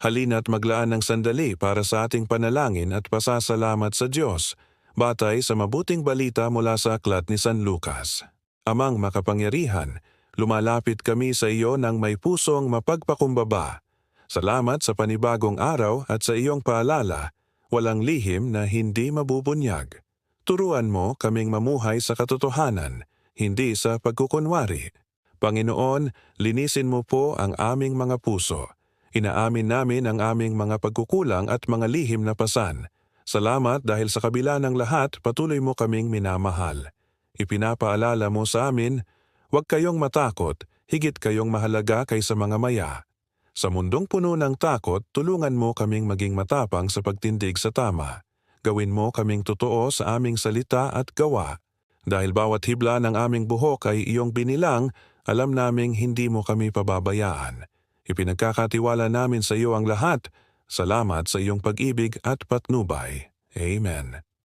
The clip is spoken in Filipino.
Halina't maglaan ng sandali para sa ating panalangin at pasasalamat sa Diyos, batay sa mabuting balita mula sa aklat ni San Lucas. Amang makapangyarihan, lumalapit kami sa iyo ng may pusong mapagpakumbaba. Salamat sa panibagong araw at sa iyong paalala, walang lihim na hindi mabubunyag. Turuan mo kaming mamuhay sa katotohanan, hindi sa pagkukunwari. Panginoon, linisin mo po ang aming mga puso. Inaamin namin ang aming mga pagkukulang at mga lihim na pasan. Salamat dahil sa kabila ng lahat patuloy mo kaming minamahal. Ipinapaalala mo sa amin, huwag kayong matakot, higit kayong mahalaga kaysa mga maya. Sa mundong puno ng takot, tulungan mo kaming maging matapang sa pagtindig sa tama. Gawin mo kaming totoo sa aming salita at gawa. Dahil bawat hibla ng aming buhok ay iyong binilang, alam naming hindi mo kami pababayaan. Ipinagkakatiwala namin sa iyo ang lahat. Salamat sa iyong pag-ibig at patnubay. Amen.